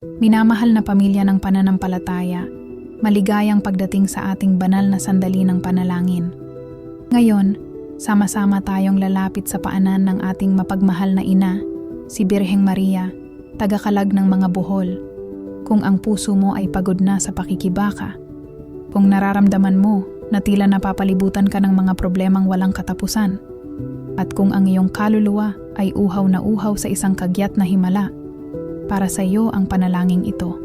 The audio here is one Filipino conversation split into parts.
Minamahal na pamilya ng pananampalataya, maligayang pagdating sa ating banal na sandali ng panalangin. Ngayon, sama-sama tayong lalapit sa paanan ng ating mapagmahal na ina, si Birheng Maria, tagakalag ng mga buhol. Kung ang puso mo ay pagod na sa pakikibaka, kung nararamdaman mo na tila napapalibutan ka ng mga problemang walang katapusan, at kung ang iyong kaluluwa ay uhaw na uhaw sa isang kagyat na himala, para sa iyo ang panalangin ito.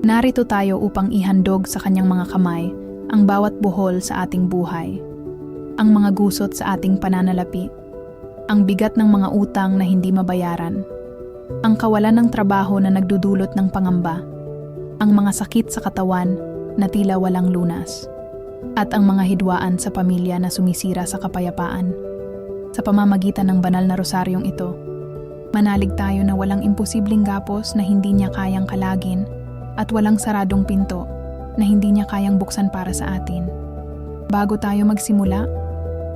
Narito tayo upang ihandog sa kanyang mga kamay ang bawat buhol sa ating buhay, ang mga gusot sa ating pananalapi, ang bigat ng mga utang na hindi mabayaran, ang kawalan ng trabaho na nagdudulot ng pangamba, ang mga sakit sa katawan na tila walang lunas, at ang mga hidwaan sa pamilya na sumisira sa kapayapaan. Sa pamamagitan ng banal na rosaryong ito, manalig tayo na walang imposibleng gapos na hindi niya kayang kalagin at walang saradong pinto na hindi niya kayang buksan para sa atin. Bago tayo magsimula,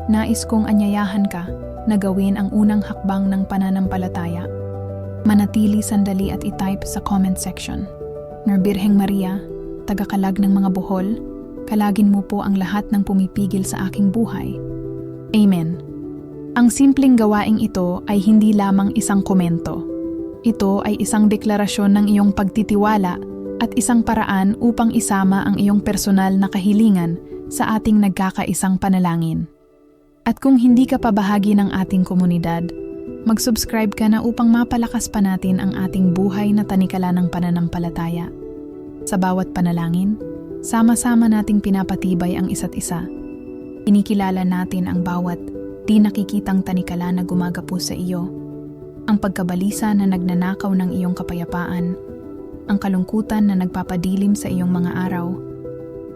nais kong anyayahan ka na gawin ang unang hakbang ng pananampalataya. Manatili sandali at itype sa comment section. Norbirheng Maria, tagakalag ng mga buhol, kalagin mo po ang lahat ng pumipigil sa aking buhay. Amen. Ang simpleng gawaing ito ay hindi lamang isang komento. Ito ay isang deklarasyon ng iyong pagtitiwala at isang paraan upang isama ang iyong personal na kahilingan sa ating nagkakaisang panalangin. At kung hindi ka pa bahagi ng ating komunidad, mag-subscribe ka na upang mapalakas pa natin ang ating buhay na tanikala ng pananampalataya. Sa bawat panalangin, sama-sama nating pinapatibay ang isa't isa. Inikilala natin ang bawat di nakikitang tanikala na gumagapo sa iyo, ang pagkabalisa na nagnanakaw ng iyong kapayapaan, ang kalungkutan na nagpapadilim sa iyong mga araw,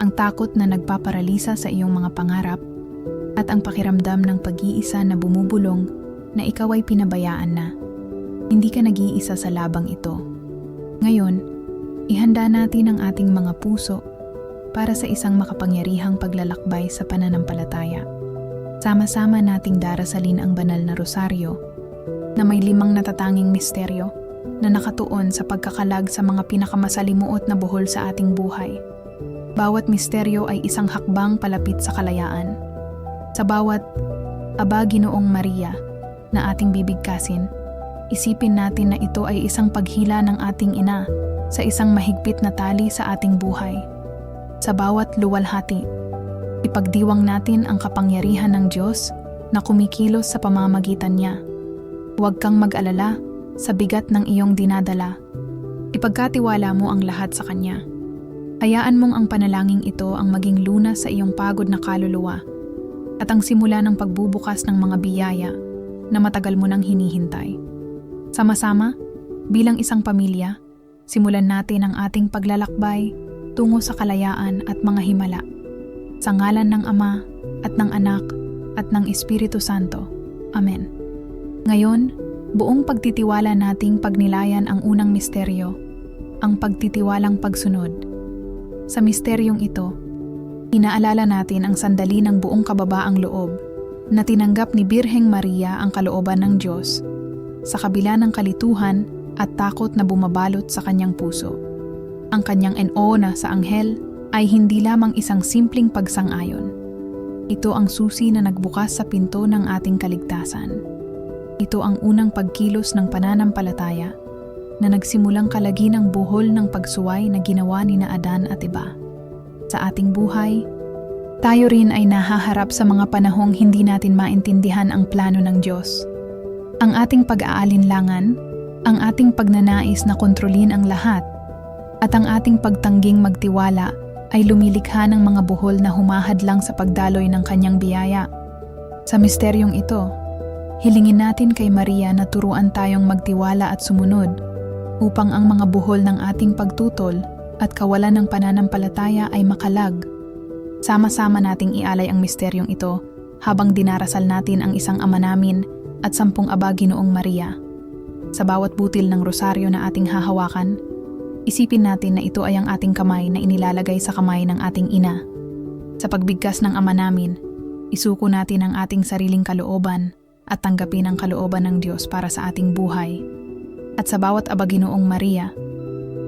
ang takot na nagpaparalisa sa iyong mga pangarap, at ang pakiramdam ng pag-iisa na bumubulong na ikaw ay pinabayaan na. Hindi ka nag-iisa sa labang ito. Ngayon, ihanda natin ang ating mga puso para sa isang makapangyarihang paglalakbay sa pananampalataya. Sama-sama nating darasalin ang banal na rosaryo na may limang natatanging misteryo na nakatuon sa pagkakalag sa mga pinakamasalimuot na buhol sa ating buhay. Bawat misteryo ay isang hakbang palapit sa kalayaan. Sa bawat Aba Ginoong Maria na ating bibigkasin, isipin natin na ito ay isang paghila ng ating ina sa isang mahigpit na tali sa ating buhay. Sa bawat luwalhati, ipagdiwang natin ang kapangyarihan ng Diyos na kumikilos sa pamamagitan niya. Huwag kang mag-alala sa bigat ng iyong dinadala. Ipagkatiwala mo ang lahat sa Kanya. Hayaan mong ang panalangin ito ang maging lunas sa iyong pagod na kaluluwa at ang simula ng pagbubukas ng mga biyaya na matagal mo nang hinihintay. Sama-sama, bilang isang pamilya, simulan natin ang ating paglalakbay tungo sa kalayaan at mga himala. Sa ngalan ng Ama at ng Anak at ng Espiritu Santo. Amen. Ngayon, buong pagtitiwala nating pagnilayan ang unang misteryo, ang pagtitiwalang pagsunod. Sa misteryong ito, inaalala natin ang sandali ng buong kababaang loob na tinanggap ni Birheng Maria ang kalooban ng Diyos sa kabila ng kalituhan at takot na bumabalot sa kanyang puso. Ang kanyang enona sa anghel ay hindi lamang isang simpleng pagsang-ayon. Ito ang susi na nagbukas sa pinto ng ating kaligtasan. Ito ang unang pagkilos ng pananampalataya na nagsimulang kalagi ng buhol ng pagsuway na ginawa ni na Adan at iba. Sa ating buhay, tayo rin ay nahaharap sa mga panahong hindi natin maintindihan ang plano ng Diyos. Ang ating pag-aalinlangan, ang ating pagnanais na kontrolin ang lahat, at ang ating pagtangging magtiwala ay lumilikha ng mga buhol na humahadlang sa pagdaloy ng kanyang biyaya. Sa misteryong ito, hilingin natin kay Maria na turuan tayong magtiwala at sumunod upang ang mga buhol ng ating pagtutol at kawalan ng pananampalataya ay makalag. Sama-sama nating ialay ang misteryong ito habang dinarasal natin ang isang ama namin at sampung aba Ginoong Maria. Sa bawat butil ng rosaryo na ating hahawakan, isipin natin na ito ay ang ating kamay na inilalagay sa kamay ng ating ina. Sa pagbigkas ng ama namin, isuko natin ang ating sariling kalooban at tanggapin ang kalooban ng Diyos para sa ating buhay. At sa bawat aba Ginoong Maria,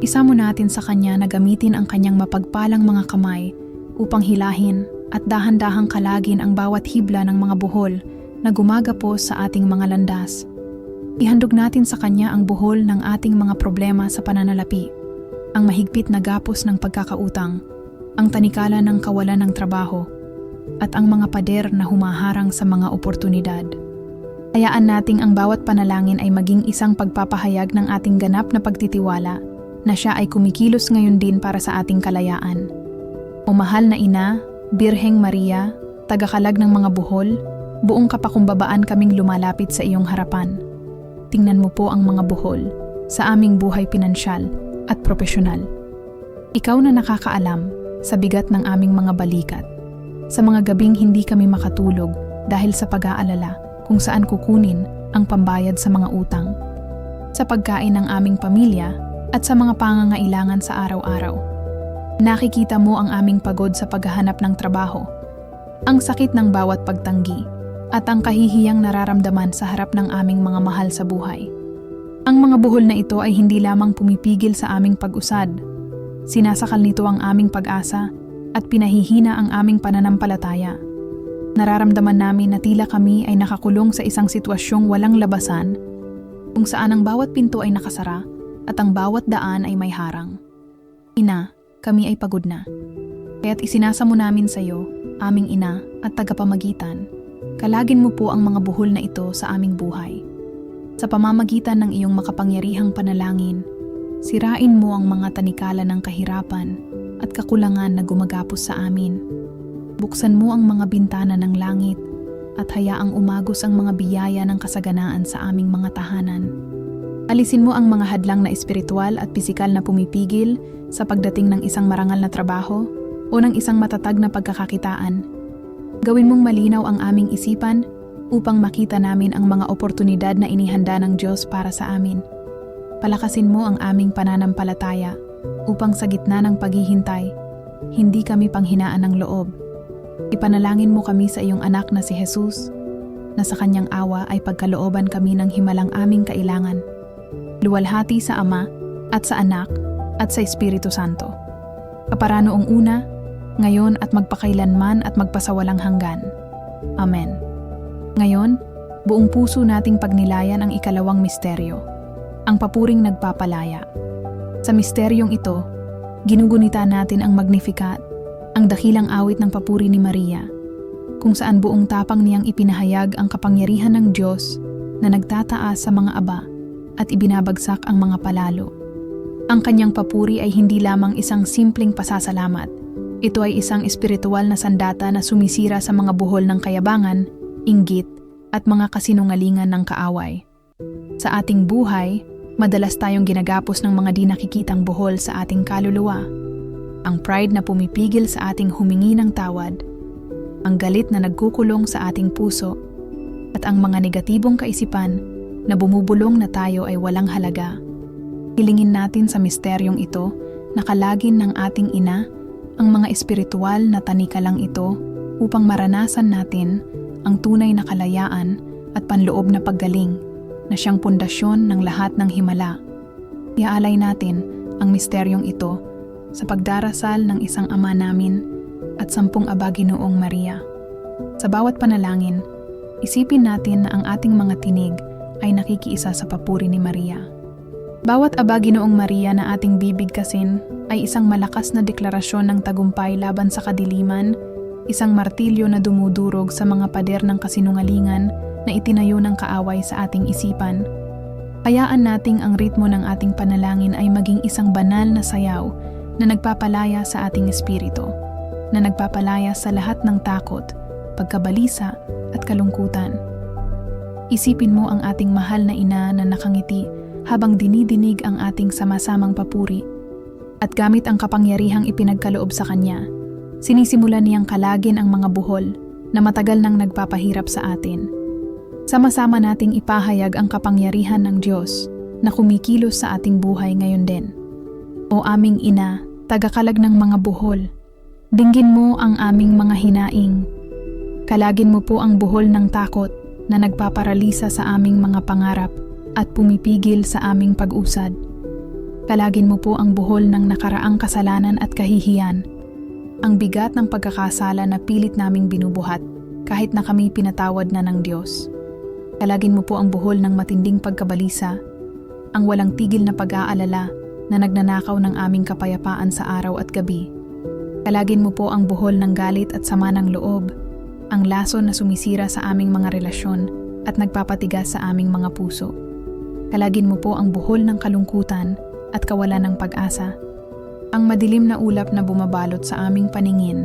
Isamo natin sa Kanya na gamitin ang Kanyang mapagpalang mga kamay upang hilahin at dahan-dahang kalagin ang bawat hibla ng mga buhol na gumagapos sa ating mga landas. Ihandog natin sa Kanya ang buhol ng ating mga problema sa pananalapi, ang mahigpit na gapos ng pagkakautang, ang tanikala ng kawalan ng trabaho, at ang mga pader na humaharang sa mga oportunidad. Hayaan nating ang bawat panalangin ay maging isang pagpapahayag ng ating ganap na pagtitiwala na siya ay kumikilos ngayon din para sa ating kalayaan. O mahal na ina, Birheng Maria, tagakalag ng mga buhol, buong kapakumbabaan kaming lumalapit sa iyong harapan. Tingnan mo po ang mga buhol sa aming buhay pinansyal at propesyonal. Ikaw na nakakaalam sa bigat ng aming mga balikat. Sa mga gabing hindi kami makatulog dahil sa pag-aalala kung saan kukunin ang pambayad sa mga utang. Sa pagkain ng aming pamilya at sa mga pangangailangan sa araw-araw. Nakikita mo ang aming pagod sa paghahanap ng trabaho, ang sakit ng bawat pagtanggi, at ang kahihiyang nararamdaman sa harap ng aming mga mahal sa buhay. Ang mga buhol na ito ay hindi lamang pumipigil sa aming pag-usad. Sinasakal nito ang aming pag-asa at pinahihina ang aming pananampalataya. Nararamdaman namin na tila kami ay nakakulong sa isang sitwasyong walang labasan kung saan ang bawat pinto ay nakasara at ang bawat daan ay may harang. Ina, kami ay pagod na. Kaya't isinasa mo namin sa iyo, aming ina at tagapamagitan, kalagin mo po ang mga buhol na ito sa aming buhay. Sa pamamagitan ng iyong makapangyarihang panalangin, sirain mo ang mga tanikala ng kahirapan at kakulangan na gumagapos sa amin. Buksan mo ang mga bintana ng langit at hayaang umagos ang mga biyaya ng kasaganaan sa aming mga tahanan. Alisin mo ang mga hadlang na espiritual at pisikal na pumipigil sa pagdating ng isang marangal na trabaho o ng isang matatag na pagkakakitaan. Gawin mong malinaw ang aming isipan upang makita namin ang mga oportunidad na inihanda ng Diyos para sa amin. Palakasin mo ang aming pananampalataya upang sa gitna ng paghihintay, hindi kami panghinaan ng loob. Ipanalangin mo kami sa iyong anak na si Jesus, na sa kanyang awa ay pagkalooban kami ng himalang aming kailangan. Luwalhati sa Ama at sa Anak at sa Espiritu Santo. Kapara noong una, ngayon at magpakailanman at magpasawalang hanggan. Amen. Ngayon, buong puso nating pagnilayan ang ikalawang misteryo, ang papuring nagpapalaya. Sa misteryong ito, ginugunita natin ang Magnificat, ang dakilang awit ng papuri ni Maria, kung saan buong tapang niyang ipinahayag ang kapangyarihan ng Diyos na nagtataas sa mga aba at ibinabagsak ang mga palalo. Ang kanyang papuri ay hindi lamang isang simpleng pasasalamat. Ito ay isang espiritual na sandata na sumisira sa mga buhol ng kayabangan, inggit, at mga kasinungalingan ng kaaway. Sa ating buhay, madalas tayong ginagapos ng mga di nakikitang buhol sa ating kaluluwa. Ang pride na pumipigil sa ating humingi ng tawad, ang galit na nagkukulong sa ating puso, at ang mga negatibong kaisipan na bumubulong na tayo ay walang halaga. Hilingin natin sa misteryong ito na kalagin ng ating ina ang mga espiritual na tanikalang ito upang maranasan natin ang tunay na kalayaan at panloob na paggaling na siyang pundasyon ng lahat ng himala. Iaalay natin ang misteryong ito sa pagdarasal ng isang ama namin at sampung aba Ginoong Maria. Sa bawat panalangin, isipin natin na ang ating mga tinig ay nakikiisa sa papuri ni Maria. Bawat aba Ginoong Maria na ating bibigkasin ay isang malakas na deklarasyon ng tagumpay laban sa kadiliman, isang martilyo na dumudurog sa mga pader ng kasinungalingan na itinayo ng kaaway sa ating isipan. Hayaan nating ang ritmo ng ating panalangin ay maging isang banal na sayaw na nagpapalaya sa ating espiritu, na nagpapalaya sa lahat ng takot, pagkabalisa at kalungkutan. Isipin mo ang ating mahal na ina na nakangiti habang dinidinig ang ating sama-samang papuri at gamit ang kapangyarihang ipinagkaloob sa kanya, sinisimulan niyang kalagin ang mga buhol na matagal nang nagpapahirap sa atin. Sama-sama nating ipahayag ang kapangyarihan ng Diyos na kumikilos sa ating buhay ngayon din. O aming ina, tagakalag ng mga buhol, dinggin mo ang aming mga hinaing. Kalagin mo po ang buhol ng takot na nagpaparalisa sa aming mga pangarap at pumipigil sa aming pag-usad. Kalagin mo po ang buhol ng nakaraang kasalanan at kahihiyan. Ang bigat ng pagkakasala na pilit naming binubuhat kahit na kami pinatawad na ng Diyos. Kalagin mo po ang buhol ng matinding pagkabalisa, ang walang tigil na pag-aalala na nagnanakaw ng aming kapayapaan sa araw at gabi. Kalagin mo po ang buhol ng galit at sama ng loob, ang laso na sumisira sa aming mga relasyon at nagpapatigas sa aming mga puso. Kalagin mo po ang buhol ng kalungkutan at kawalan ng pag-asa, ang madilim na ulap na bumabalot sa aming paningin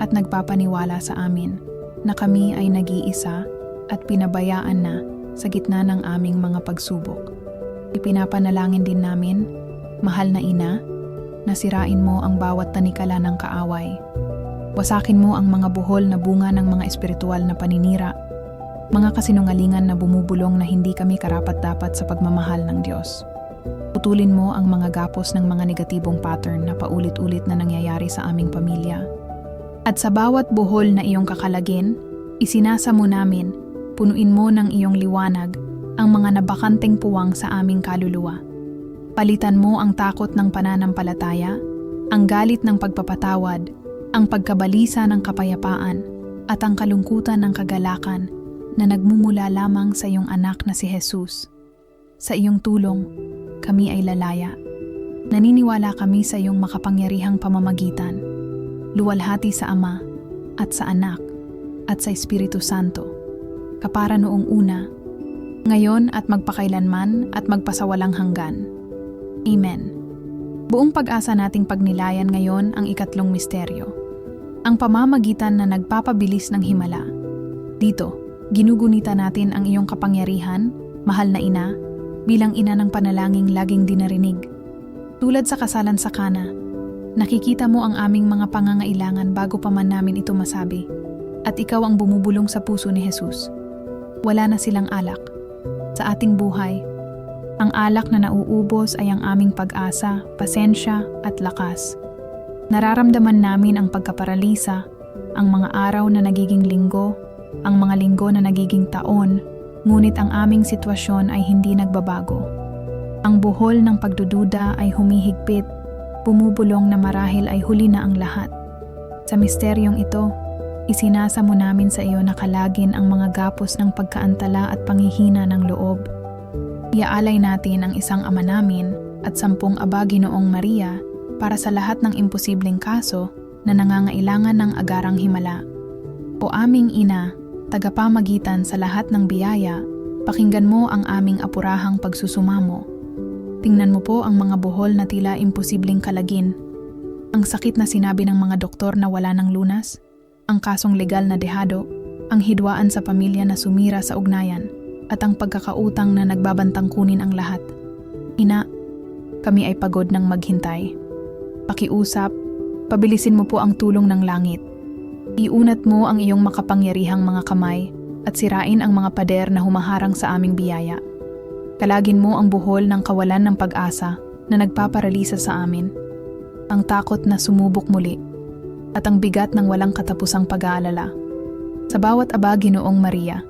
at nagpapaniwala sa amin na kami ay nag-iisa at pinabayaan na sa gitna ng aming mga pagsubok. Ipinapanalangin din namin, mahal na ina, na sirain mo ang bawat tanikala ng kaaway. Wasakin mo ang mga buhol na bunga ng mga espiritual na paninira, mga kasinungalingan na bumubulong na hindi kami karapat-dapat sa pagmamahal ng Diyos. Putulin mo ang mga gapos ng mga negatibong pattern na paulit-ulit na nangyayari sa aming pamilya. At sa bawat buhol na iyong kakalagin, isinasa mo namin, punuin mo ng iyong liwanag ang mga nabakanteng puwang sa aming kaluluwa. Palitan mo ang takot ng pananampalataya, ang galit ng pagpapatawad, ang pagkabalisa ng kapayapaan, at ang kalungkutan ng kagalakan na nagmumula lamang sa iyong anak na si Jesus. Sa iyong tulong, kami ay lalaya. Naniniwala kami sa iyong makapangyarihang pamamagitan, luwalhati sa Ama at sa Anak at sa Espiritu Santo, kapara noong una, ngayon at magpakailanman at magpasawalang hanggan. Amen. Buong pag-asa nating pagnilayan ngayon ang ikatlong misteryo, ang pamamagitan na nagpapabilis ng himala. Dito, ginugunita natin ang iyong kapangyarihan, mahal na ina, bilang ina ng panalangin laging dinarinig. Tulad sa kasalan sa kana, nakikita mo ang aming mga pangangailangan bago pa man namin ito masabi, at ikaw ang bumubulong sa puso ni Jesus. Wala na silang alak. Sa ating buhay, ang alak na nauubos ay ang aming pag-asa, pasensya at lakas. Nararamdaman namin ang pagkaparalisa, ang mga araw na nagiging linggo, ang mga linggo na nagiging taon, ngunit ang aming sitwasyon ay hindi nagbabago. Ang buhol ng pagdududa ay humihigpit, bumubulong na marahil ay huli na ang lahat. Sa misteryong ito, isinasa mo namin sa iyo na kalagin ang mga gapos ng pagkaantala at panghihina ng loob. Iaalay natin ang isang ama namin at sampung aba Ginoong Maria para sa lahat ng imposibleng kaso na nangangailangan ng agarang himala. O aming ina, tagapamagitan sa lahat ng biyaya, pakinggan mo ang aming apurahang pagsusumamo. Tingnan mo po ang mga buhol na tila imposibleng kalagin. Ang sakit na sinabi ng mga doktor na wala ng lunas, ang kasong legal na dehado, ang hidwaan sa pamilya na sumira sa ugnayan, at ang pagkakautang na nagbabantang kunin ang lahat. Ina, kami ay pagod ng maghintay. Pakiusap, pabilisin mo po ang tulong ng langit. Iunat mo ang iyong makapangyarihang mga kamay at sirain ang mga pader na humaharang sa aming biyaya. Kalagin mo ang buhol ng kawalan ng pag-asa na nagpaparalisa sa amin. Ang takot na sumubok muli at ang bigat ng walang katapusang pag-aalala. Sa bawat aba, Ginoong Maria,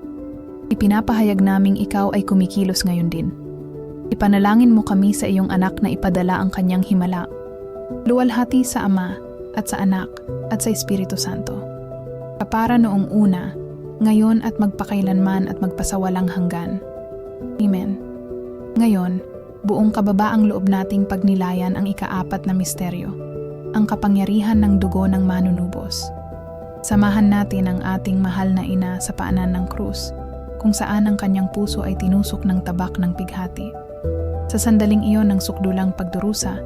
Ipinapahayag naming ikaw ay kumikilos ngayon din. Ipanalangin mo kami sa iyong anak na ipadala ang kanyang himala. Luwalhati sa Ama at sa Anak at sa Espiritu Santo. Kapara noong una, ngayon at magpakailanman at magpasawalang hanggan. Amen. Ngayon, buong kababaang loob nating pagnilayan ang ikaapat na misteryo, ang kapangyarihan ng dugo ng manunubos. Samahan natin ang ating mahal na ina sa paanan ng krus kung saan ang kanyang puso ay tinusok ng tabak ng pighati. Sa sandaling iyon ng sukdulang pagdurusa,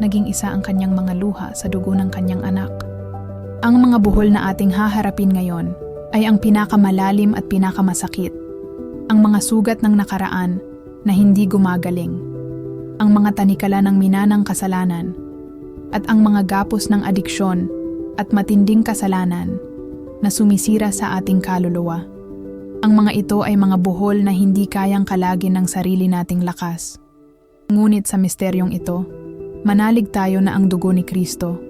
naging isa ang kanyang mga luha sa dugo ng kanyang anak. Ang mga buhol na ating haharapin ngayon ay ang pinakamalalim at pinakamasakit. Ang mga sugat ng nakaraan na hindi gumagaling. Ang mga tanikala ng minanang kasalanan at ang mga gapos ng adiksyon at matinding kasalanan na sumisira sa ating kaluluwa. Ang mga ito ay mga buhol na hindi kayang kalagin ng sarili nating lakas. Ngunit sa misteryong ito, manalig tayo na ang dugo ni Kristo,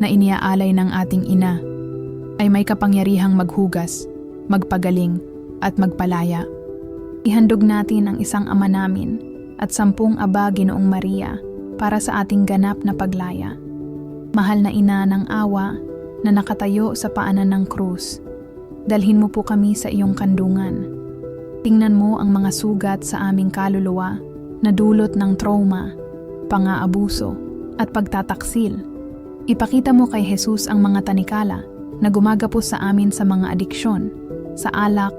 na iniaalay ng ating ina, ay may kapangyarihang maghugas, magpagaling, at magpalaya. Ihandog natin ang isang ama namin at sampung aba Ginoong Maria para sa ating ganap na paglaya. Mahal na ina ng awa na nakatayo sa paanan ng krus, dalhin mo po kami sa iyong kandungan. Tingnan mo ang mga sugat sa aming kaluluwa na dulot ng trauma, pangaabuso, at pagtataksil. Ipakita mo kay Jesus ang mga tanikala na gumagapos sa amin sa mga adiksyon, sa alak,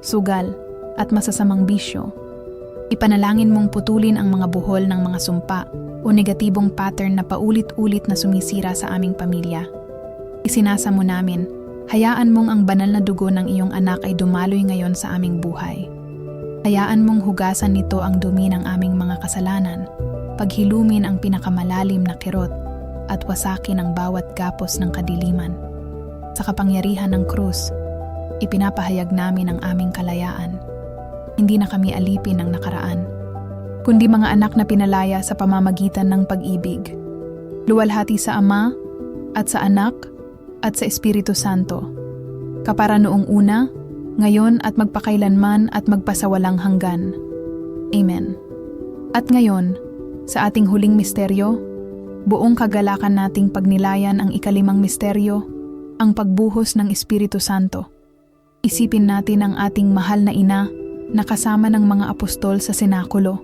sugal, at masasamang bisyo. Ipanalangin mong putulin ang mga buhol ng mga sumpa o negatibong pattern na paulit-ulit na sumisira sa aming pamilya. Isinasa mo namin, hayaan mong ang banal na dugo ng iyong anak ay dumaloy ngayon sa aming buhay. Hayaan mong hugasan nito ang dumi ng aming mga kasalanan, paghilumin ang pinakamalalim na kirot, at wasakin ang bawat gapos ng kadiliman. Sa kapangyarihan ng krus, ipinapahayag namin ang aming kalayaan. Hindi na kami alipin ng nakaraan, kundi mga anak na pinalaya sa pamamagitan ng pag-ibig. Luwalhati sa Ama, at sa Anak, at sa Espiritu Santo. Kapara noong una, ngayon at magpakailanman at magpasawalang hanggan. Amen. At ngayon, sa ating huling misteryo, buong kagalakan nating pagnilayan ang ikalimang misteryo, ang pagbuhos ng Espiritu Santo. Isipin natin ang ating mahal na ina na kasama ng mga apostol sa senakulo.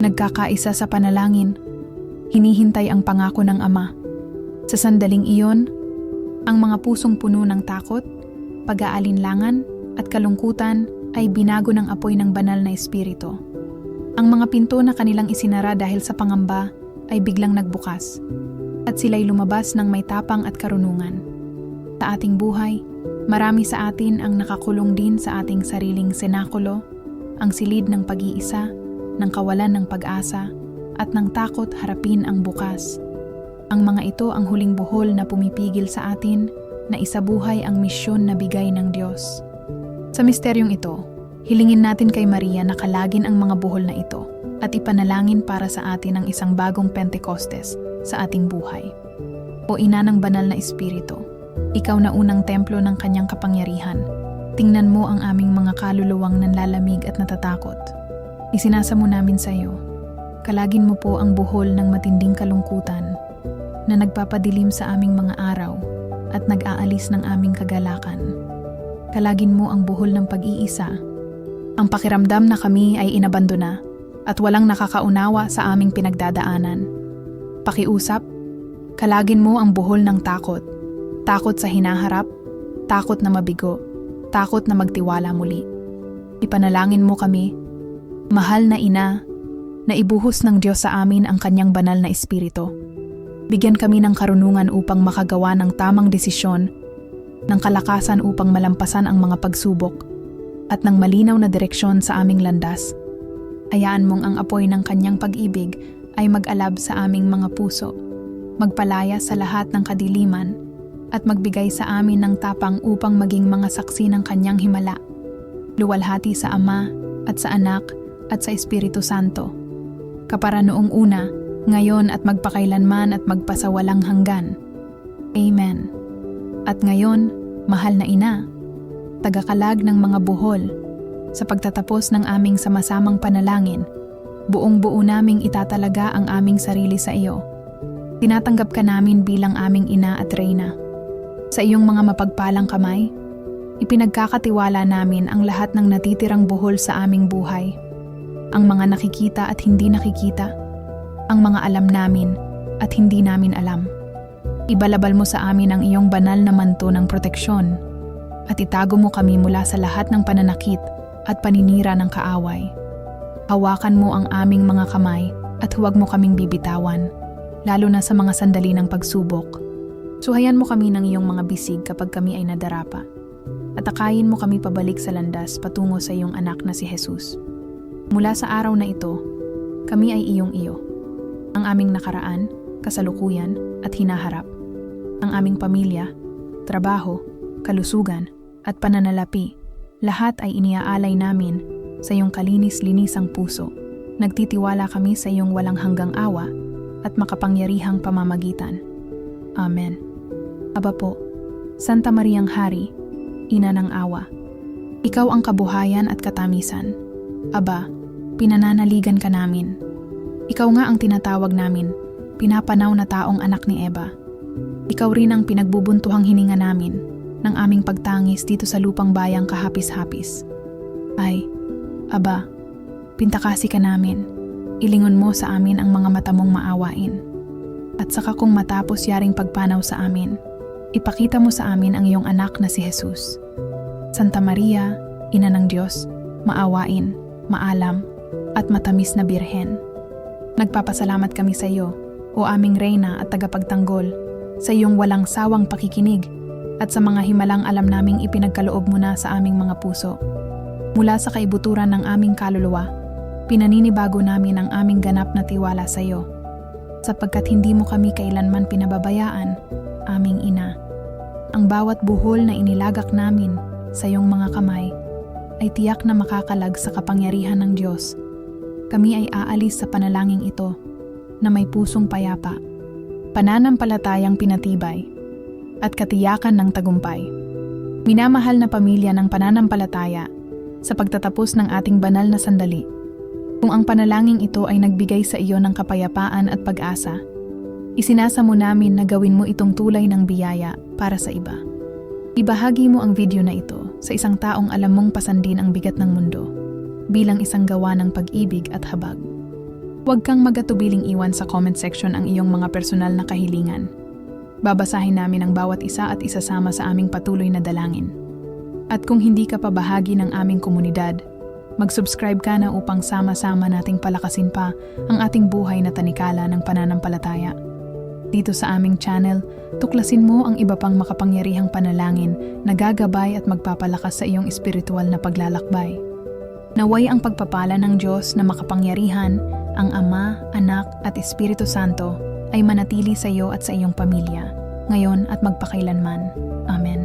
Nagkakaisa sa panalangin, hinihintay ang pangako ng Ama. Sa sandaling iyon, ang mga pusong puno ng takot, pag-aalinlangan at kalungkutan ay binago ng apoy ng banal na espiritu. Ang mga pinto na kanilang isinara dahil sa pangamba ay biglang nagbukas at sila'y lumabas ng may tapang at karunungan. Sa ating buhay, marami sa atin ang nakakulong din sa ating sariling senakulo, ang silid ng pag-iisa, ng kawalan ng pag-asa, at ng takot harapin ang bukas. Ang mga ito ang huling buhol na pumipigil sa atin na isabuhay ang misyon na bigay ng Diyos. Sa misteryong ito, hilingin natin kay Maria na kalagin ang mga buhol na ito at ipanalangin para sa atin ang isang bagong Pentecostes sa ating buhay. O ina ng banal na espiritu, ikaw na unang templo ng kanyang kapangyarihan. Tingnan mo ang aming mga kaluluwang nanlalamig at natatakot. Isinasa mo namin sa iyo. Kalagin mo po ang buhol ng matinding kalungkutan na nagpapadilim sa aming mga araw at nag-aalis ng aming kagalakan. Kalagin mo ang buhol ng pag-iisa. Ang pakiramdam na kami ay inabandona at walang nakakaunawa sa aming pinagdadaanan. Pakiusap, kalagin mo ang buhol ng takot. Takot sa hinaharap, takot na mabigo, takot na magtiwala muli. Ipanalangin mo kami, mahal na ina, na ibuhos ng Diyos sa amin ang kanyang banal na espiritu. Bigyan kami ng karunungan upang makagawa ng tamang desisyon, ng kalakasan upang malampasan ang mga pagsubok, at ng malinaw na direksyon sa aming landas. Hayaan mong ang apoy ng kanyang pag-ibig ay mag-alab sa aming mga puso, magpalaya sa lahat ng kadiliman, at magbigay sa amin ng tapang upang maging mga saksi ng kanyang himala. Luwalhati sa Ama, at sa Anak, at sa Espiritu Santo. Kapara noong una, ngayon at magpakailanman at magpasawalang hanggan. Amen. At ngayon, mahal na ina, tagakalag ng mga buhol, sa pagtatapos ng aming sama-samang panalangin, buong buo naming itatalaga ang aming sarili sa iyo. Tinatanggap ka namin bilang aming ina at reyna. Sa iyong mga mapagpalang kamay, ipinagkakatiwala namin ang lahat ng natitirang buhol sa aming buhay. Ang mga nakikita at hindi nakikita, ang mga alam namin at hindi namin alam. Ibalabal mo sa amin ang iyong banal na manto ng proteksyon at itago mo kami mula sa lahat ng pananakit at paninira ng kaaway. Hawakan mo ang aming mga kamay at huwag mo kaming bibitawan, lalo na sa mga sandali ng pagsubok. Suhayan mo kami ng iyong mga bisig kapag kami ay nadarapa. At akayin mo kami pabalik sa landas patungo sa iyong anak na si Jesus. Mula sa araw na ito, kami ay iyong iyo. Ang aming nakaraan, kasalukuyan at hinaharap. Ang aming pamilya, trabaho, kalusugan at pananalapi, lahat ay iniaalay namin sa iyong kalinis-linisang puso. Nagtitiwala kami sa iyong walang hanggang awa at makapangyarihang pamamagitan. Amen. Aba po, Santa Mariang Hari, Ina ng Awa, Ikaw ang kabuhayan at katamisan. Aba, pinananaligan ka namin. Ikaw nga ang tinatawag namin, pinapanaw na taong anak ni Eva. Ikaw rin ang pinagbubuntuhang hininga namin ng aming pagtangis dito sa lupang bayang kahapis-hapis. Ay, Aba, pintakasi ka namin. Ilingon mo sa amin ang mga mata mong maawain. At saka kung matapos yaring pagpanaw sa amin, ipakita mo sa amin ang iyong anak na si Jesus. Santa Maria, Ina ng Diyos, maawain, maalam, at matamis na birhen. Nagpapasalamat kami sa iyo, o aming reyna at tagapagtanggol, sa iyong walang sawang pakikinig at sa mga himalang alam naming ipinagkaloob mo na sa aming mga puso. Mula sa kaibuturan ng aming kaluluwa, pinaninibago namin ang aming ganap na tiwala sa iyo. Sapagkat hindi mo kami kailanman pinababayaan, aming ina. Ang bawat buhol na inilagak namin sa iyong mga kamay ay tiyak na makakalag sa kapangyarihan ng Diyos. Kami ay aalis sa panalangin ito na may pusong payapa, pananampalatayang pinatibay, at katiyakan ng tagumpay. Minamahal na pamilya ng pananampalataya, sa pagtatapos ng ating banal na sandali, kung ang panalangin ito ay nagbigay sa iyo ng kapayapaan at pag-asa, isinasa mo namin na gawin mo itong tulay ng biyaya para sa iba. Ibahagi mo ang video na ito sa isang taong alam mong pasandin ang bigat ng mundo bilang isang gawa ng pag-ibig at habag. Huwag kang magatubiling iwan sa comment section ang iyong mga personal na kahilingan. Babasahin namin ang bawat isa at isasama sa aming patuloy na dalangin. At kung hindi ka pa bahagi ng aming komunidad, mag-subscribe ka na upang sama-sama nating palakasin pa ang ating buhay na tanikala ng pananampalataya. Dito sa aming channel, tuklasin mo ang iba pang makapangyarihang panalangin na gagabay at magpapalakas sa iyong espiritual na paglalakbay. Naway ang pagpapala ng Diyos na makapangyarihan, ang Ama, Anak at Espiritu Santo ay manatili sa iyo at sa iyong pamilya, ngayon at magpakailanman. Amen.